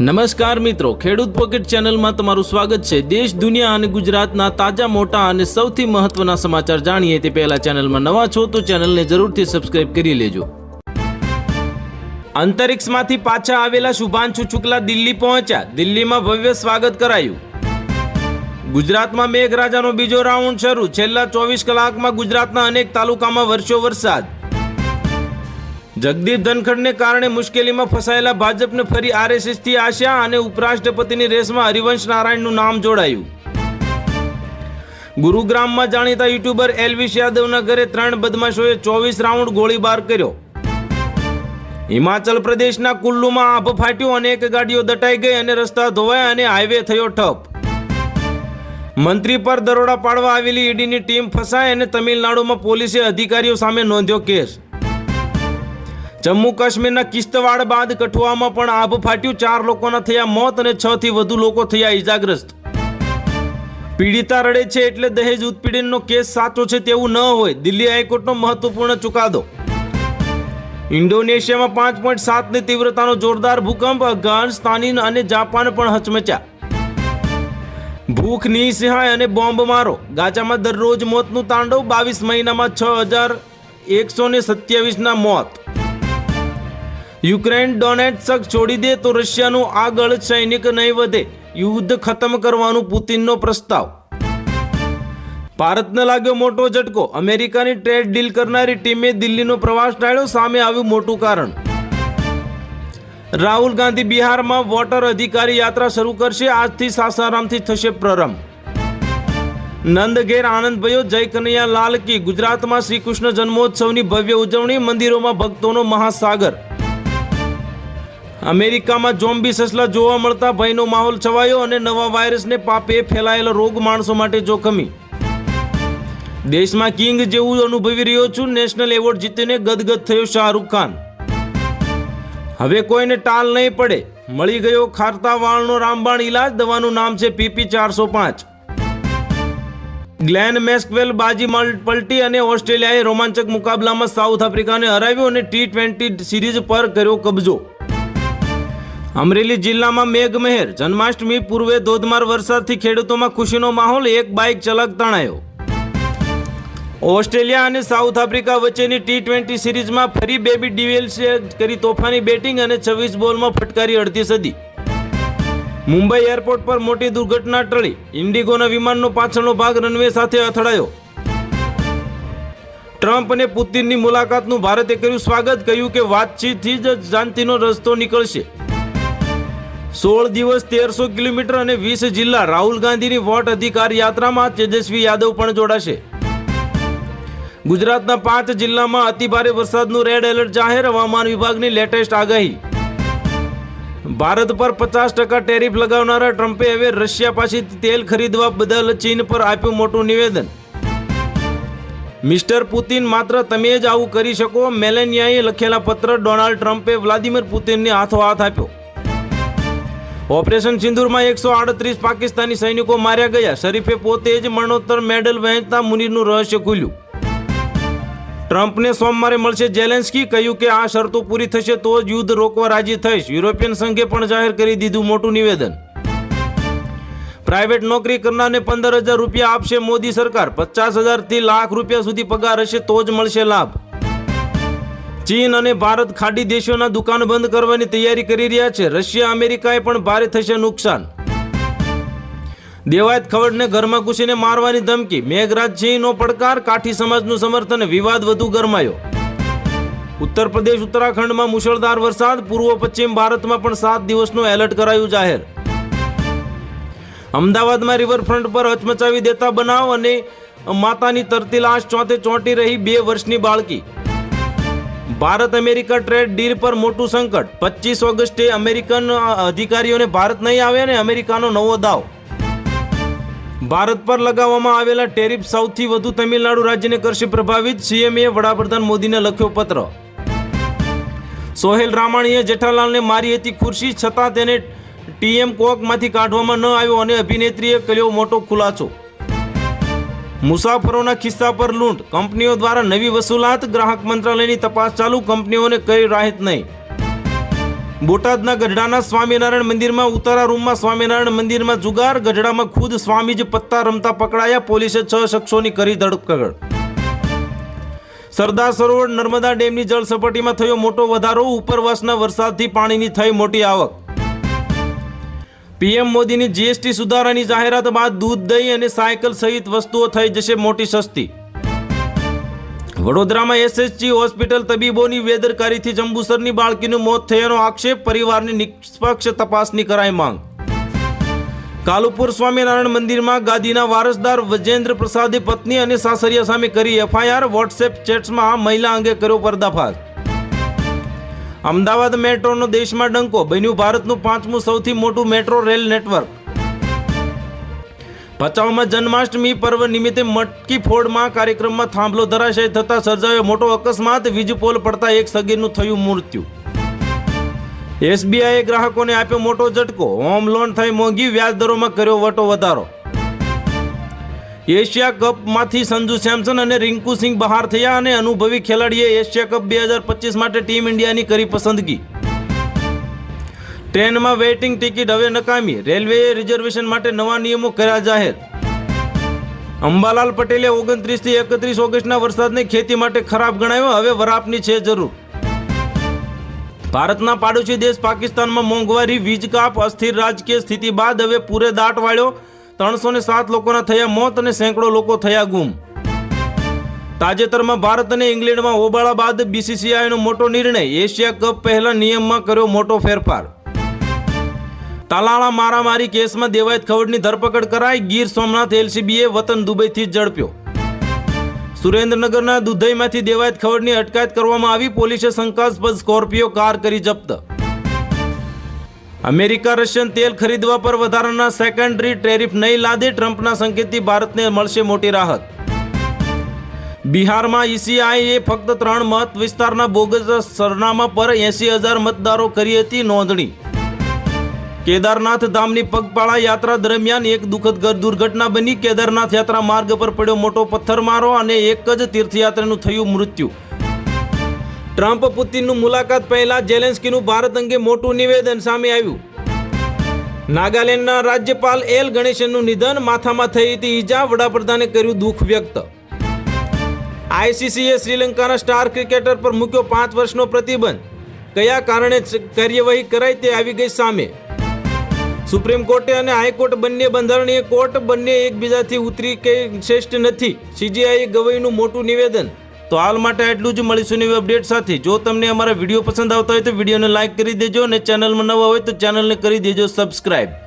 નમસ્કાર મિત્રો, ખેડૂત પોકેટ ચેનલમાં તમારું સ્વાગત છે. દેશ, દુનિયા અને ગુજરાતના તાજા, મોટા અને સૌથી મહત્વના સમાચાર જાણીએ તે પહેલા ચેનલમાં નવા છો તો ચેનલને જરૂરથી સબસ્ક્રાઇબ કરી લેજો. અંતરિક્ષમાંથી પાછા આવેલા શુભાંશુ શુક્લા દિલ્હી પહોંચ્યા. દિલ્હીમાં ભવ્ય સ્વાગત કરાયું. ગુજરાતમાં મેઘરાજાનો બીજો રાઉન્ડ શરૂ. છેલ્લા ચોવીસ કલાકમાં ગુજરાતના અનેક તાલુકામાં વર્ષો વરસાદ જગદીપ ધનખડને કારણે મુશ્કેલીમાં ફસાયેલા ભાજપને ફરી આરએસએસથી આશા અને ઉપરાષ્ટ્રપતિની રેસમાં હરિવંશ નારાયણનું નામ જોડાયું. ગુરુગ્રામમાં જાણીતા યુટ્યુબર એલવિશ યાદવના ઘરે ત્રણ બદમાશોએ ચોવીસ રાઉન્ડ ગોળીબાર કર્યો. હિમાચલ પ્રદેશના કુલ્લુમાં આભ ફાટ્યું અનેક ગાડીઓ દટાઈ ગઈ અને રસ્તા ધોવાયા અને હાઈવે થયો ઠપ. મંત્રી પર દરોડા પાડવા આવેલી ઈડીની ટીમ ફસાય અને તમિલનાડુમાં પોલીસે અધિકારીઓ સામે નોંધ્યો કેસ. જમ્મુ કાશ્મીરના કિસ્તવાડ બાદ કઠુઆમાં પણ આભ ફાટ્યું. ચાર લોકોના થયા મોત અને છ થી વધુ લોકો થયા ઈજાગ્રસ્ત. પીડિતા રડે છે એટલે દહેજ ઉત્પીડનનો કેસ સાચો છે તેવું ન હોય. દિલ્હી હાઈકોર્ટનો મહત્વપૂર્ણ ચુકાદો. ઇન્ડોનેશિયામાં પાંચ પોઈન્ટ સાતની તીવ્રતાનો જોરદાર ભૂકંપ. અફઘાનિસ્તાની અને જાપાન પણ હચમચ્યા. ભૂખ નિસિંહાય અને બોમ્બ મારો. ગાચામાં દરરોજ મોતનું તાંડવ. બાવીસ મહિનામાં છ હજાર એકસો ને સત્યાવીસના મોત. યુક્રેન ડોનેટ્સક છોડી દે તો રશિયાનું આગળ સૈનિક નહીં વધે. યુદ્ધ ખતમ કરવાનું પુતિનનો પ્રસ્તાવ. ભારતને લાગ્યો મોટો ઝટકો. અમેરિકાની ટ્રેડ ડીલ કરનારી ટીમે દિલ્હીનો પ્રવાસ ટાળ્યો, સામે આવ્યું મોટું કારણ. રાહુલ ગાંધી બિહારમાં વોટર અધિકારી યાત્રા શરૂ કરશે, આજથી સાસારામથી થશે પ્રારંભ. નંદ ઘેર આનંદ ભયો, જય કનૈયા લાલ કી. ગુજરાતમાં શ્રી કૃષ્ણ જન્મોત્સવની ભવ્ય ઉજવણી, મંદિરોમાં ભક્તોનો મહાસાગર. અમેરિકામાં જોમ્બી સસલા જોવા મળતા ભયનો માહોલ છવાયો અને નવા વાયરસને પાપે ફેલાયેલો રોગ માણસો માટે જોખમી. દેશમાં કિંગ જેવું અનુભવી રહ્યો છું, નેશનલ એવોર્ડ જીતીને ગદગદ થયો શાહરૂખ ખાન. હવે કોઈને ટાલ નહીં પડે. મળી ગયો ખારતા વાળનો રામબાણ ઈલાજ, દવાનું નામ છે પીપી ચારસો પાંચ. ગ્લેન મેસ્કવેલ બાજી પલટી અને ઓસ્ટ્રેલિયાએ રોમાંચક મુકાબલામાં સાઉથ આફ્રિકાને હરાવ્યો અને ટી ટ્વેન્ટી સિરીઝ પર કર્યો કબજો. અમરેલી જિલ્લામાં મેઘમહેર. જન્માષ્ટમી પૂર્વે ધોધમાર વરસાદથી ખેડૂતોમાં ખુશીનો માહોલ, એક બાઇક ચાલક તણાયો. ઓસ્ટ્રેલિયા અને સાઉથ આફ્રિકા વચ્ચેની ટી ટ્વેન્ટી સિરીઝમાં ફરી બેબી ડિવેલ્સે કરી તોફાની બેટિંગ અને છવ્વીસ બોલમાં ફટકારી અડધી સદી. મુંબઈ એરપોર્ટ પર મોટી દુર્ઘટના ટળી. ઇન્ડિગોના વિમાનનો પાછળનો ભાગ રનવે સાથે અથડાયો. ટ્રમ્પ અને પુતિનની મુલાકાતનું ભારતે કર્યું સ્વાગત, કહ્યું કે વાતચીતથી જ શાંતિનો રસ્તો નીકળશે. સોળ દિવસ તેરસો કિલોમીટર અને વીસ જિલ્લા રાહુલ ગાંધીની વોટ અધિકાર યાત્રામાં તેજસ્વી યાદવ પણ જોડાશે. ગુજરાતના પાંચ જિલ્લામાં અતિભારે વરસાદનું રેડ એલર્ટ જાહેર, હવામાન વિભાગની લેટેસ્ટ આગાહી. ભારત પર પચાસ ટકા ટેરિફ લગાવનારા ટ્રમ્પે હવે રશિયા પાસેથી તેલ ખરીદવા બદલ ચીન પર આપ્યું મોટું નિવેદન. મિસ્ટર પુતિન, માત્ર તમે જ આવું કરી શકો, મેલેનિયાએ લખેલા પત્ર ડોનાલ્ડ ટ્રમ્પે વ્લાદિમીર પુતિનને હાથોહાથ આપ્યો. ઓપરેશન સિંદુરમાં એકસો આડત્રીસ પાકિસ્તાની સૈનિકો માર્યા ગયા. શરીફે પોતે જ મરણોત્તર મેડલ વહેંચતા મુનીરનું રહસ્ય ખુલ્યું. ટ્રમ્પને સોમવારે મળશે જેલેન્સ્કી, કહ્યું કે આ શરતો પૂરી થશે તો જ યુદ્ધ રોકવા રાજી થઈશ. યુરોપિયન સંઘે પણ જાહેર કરી દીધું મોટું નિવેદન. પ્રાઇવેટ નોકરી કરનારને પંદર હજાર રૂપિયા આપશે મોદી સરકાર. પચાસ હજારથી લાખ રૂપિયા સુધી પગાર હશે તો જ મળશે લાભ. ચીન અને ભારત ખાડી દેશોના દુકાન બંધ કરવાની તૈયારી કરી રહ્યા છે. રશિયા, અમેરિકાએ પણ ભારે થશે નુકસાન. દેવાયત ખવડને ઘરમાં ઘૂસીને મારવાની ધમકી. મેઘરાજ સિંહનો પડકાર, કાઠી સમાજનું સમર્થન, વિવાદ વધુ ગરમાયો. ઉત્તર પ્રદેશ, ઉત્તરાખંડમાં મુશળધાર વરસાદ. પૂર્વ પશ્ચિમ ભારતમાં પણ સાત દિવસનું એલર્ટ કરાયું જાહેર. અમદાવાદમાં રિવરફ્રન્ટ પર હચમચાવી દેતા બનાવ અને માતાની તરતી લાશ ચોંતે ચોંટી રહી બે વર્ષની બાળકી. ભારત અમેરિકા ટ્રેડ ડીલ પર મોટું સંકટ. પચીસ ઓગસ્ટે અમેરિકન અધિકારીઓને ભારત નહીં આવે અને અમેરિકાનો નવો દાવ. ભારત પર લગાવવામાં આવેલા ટેરિફ સૌથી વધુ તમિલનાડુ રાજ્યને કરશે પ્રભાવિત, સીએમએ વડાપ્રધાન મોદીને લખ્યો પત્ર. સોહેલ રામાણીએ જેઠાલાલને મારી હતી ખુરશી, છતાં તેને ટીએમ કોકમાંથી કાઢવામાં ન આવ્યો અને અભિનેત્રીએ કર્યો મોટો ખુલાસો. મુસાફરોના ખિસ્સા પર લૂંટ. કંપનીઓ દ્વારા નવી વસૂલાત. ગ્રાહક મંત્રાલયની તપાસ ચાલુ. કંપનીઓને કઈ રાહત નહીં. બોટાદના ગઢડાના સ્વામિનારાયણ મંદિરમાં ઉતારા રૂમમાં સ્વામિનારાયણ મંદિરમાં જુગાર. ગઢડામાં ખુદ સ્વામીજી પત્તા રમતા પકડાયા. પોલીસે છ શખ્સોની કરી ધરપકડ. સરદાર સરોવર નર્મદા ડેમની જળ સપાટીમાં થયો મોટો વધારો. ઉપરવાસના વરસાદથી પાણીની થઈ મોટી આવક. પીએમ મોદીની જીએસટી સુધારાની જાહેરાત બાદ દૂધ, દહીં અને સાયકલ સહિત વસ્તુઓ થઈ જશે મોટી સસ્તી. વડોદરામાં એસએસજી હોસ્પિટલ તબીબોની બેદરકારીથી જંબુસરની બાળકીનું મોત થયાનો આક્ષેપ, પરિવારની નિષ્પક્ષ તપાસની કરાઈ માંગ. કાલુપુર સ્વામિનારાયણ મંદિરમાં ગાદીના વારસદાર વજેન્દ્ર પ્રસાદે પત્ની અને સાસરિયા સામે કરી એફઆઈઆર વોટ્સએપ ચેટ્સમાં મહિલા અંગે કર્યો પર્દાફાશ. અમદાવાદ મેટ્રોનો દેશમાં ડંકો, બન્યું ભારતનું પાંચમું સૌથી મોટું મેટ્રો રેલ નેટવર્ક. ભચાઉમાં જન્માષ્ટમી પર્વ નિમિત્તે મટકી ફોડમાં કાર્યક્રમમાં થાંભલો ધરાશય થતા સર્જાયો મોટો અકસ્માત વીજપોલ પડતા એક સગીરનું થયું મૃત્યુ. એસબીઆઈએ ગ્રાહકોને આપ્યો મોટો ઝટકો, હોમ લોન થઈ મોંઘી વ્યાજ દરોમાં કર્યો વટો વધારો. એશિયા કપમાંથી સંજુ સેમસન અને રિંકુ સિંહ બહાર થયા અને અનુભવી ખેલાડીએ એશિયા કપ બે હજાર પચીસ માટે ટીમ ઇન્ડિયાની કરી પસંદગી. ટ્રેનમાં વેઇટિંગ ટિકિટ હવે નકામી. રેલવેએ રિઝર્વેશન માટે નવા નિયમો કર્યા જાહેર. અંબાલાલ પટેલે ઓગણત્રીસથી એકત્રીસ ઓગસ્ટના વરસાદને ખેતી માટે ખરાબ ગણાવ્યો. હવે વરાપની છે જરૂર. ભારતના પાડોશી દેશ પાકિસ્તાનમાં મોંઘવારી, વીજ કાપ, અસ્થિર રાજકીય સ્થિતિ બાદ હવે પૂરે દાટ વાળ્યો. ત્રણસો ને સાત લોકોના થયા મોત અને સેંકડો લોકો થયા ગુમ. તાજેતરમાં ભારત અને ઇંગ્લેન્ડમાં હોબાળા બાદ બીસીસીઆઈનો મોટો નિર્ણય. એશિયા કપ પહેલા નિયમમાં કર્યો મોટો ફેરફાર. તાલાળા મારામારી કેસમાં દેવાયત ખવડની ધરપકડ કરાઈ. ગીર સોમનાથ એલસીબીએ વતન દુબઈથી ઝડપ્યો. સુરેન્દ્રનગરના દુધઈમાંથી દેવાયત ખવડની અટકાયત કરવામાં આવી. પોલીસે શંકાસ્પદ સ્કોર્પિયો કાર કરી જપ્ત. અમેરિકા રશિયન તેલ ખરીદવા પર વધારાના સેકન્ડરી ટેરિફ નહીં લાદે ટ્રમ્પના સંકેતથી ભારતને મળશે મોટી રાહત. બિહારમાં ઈસીઆઈએ ફક્ત ત્રણ મત વિસ્તારના બોગસ સરનામા પર એસી હજાર મતદારો કરી હતી નોંધણી. કેદારનાથ ધામની પગપાળા યાત્રા દરમિયાન એક દુઃખદ દુર્ઘટના બની. કેદારનાથ યાત્રા માર્ગ પર પડ્યો મોટો પથ્થરમારો અને એક જ તીર્થયાત્રીનું થયું મૃત્યુ. ટ્રમ્પ પુતિનનું મુલાકાત પહેલા જેલેન્સ્કીનું ભારત અંગે મોટું નિવેદન સામે આવ્યું. નાગાલેન્ડના રાજ્યપાલ એલ ગણેશનનું નિધન માથામાં થઈ હતી ઈજા, વડાપ્રધાને કર્યું દુઃખ વ્યક્ત. આઈસીસીએ શ્રીલંકાના સ્ટાર ક્રિકેટર પર મૂક્યો પાંચ વર્ષનો પ્રતિબંધ. કયા કારણે કાર્યવાહી કરાઈ તે આવી ગઈ સામે. સુપ્રીમ કોર્ટે અને હાઈકોર્ટ બંને બંધારણીય કોર્ટ બંને એકબીજાથી ઉતરી કે શ્રેષ્ઠ નથી. સીજીઆઈએ ગવઈનું મોટું નિવેદન તો હાલ માટે આટલું જ. મળીશું નવી અપડેટ સાથે. જો તમને અમારા વીડિયો પસંદ આવતા હોય તો વિડીયોને લાઇક કરી દેજો અને ચેનલમાં નવા હોય તો ચેનલને કરી દેજો સબસ્ક્રાઇબ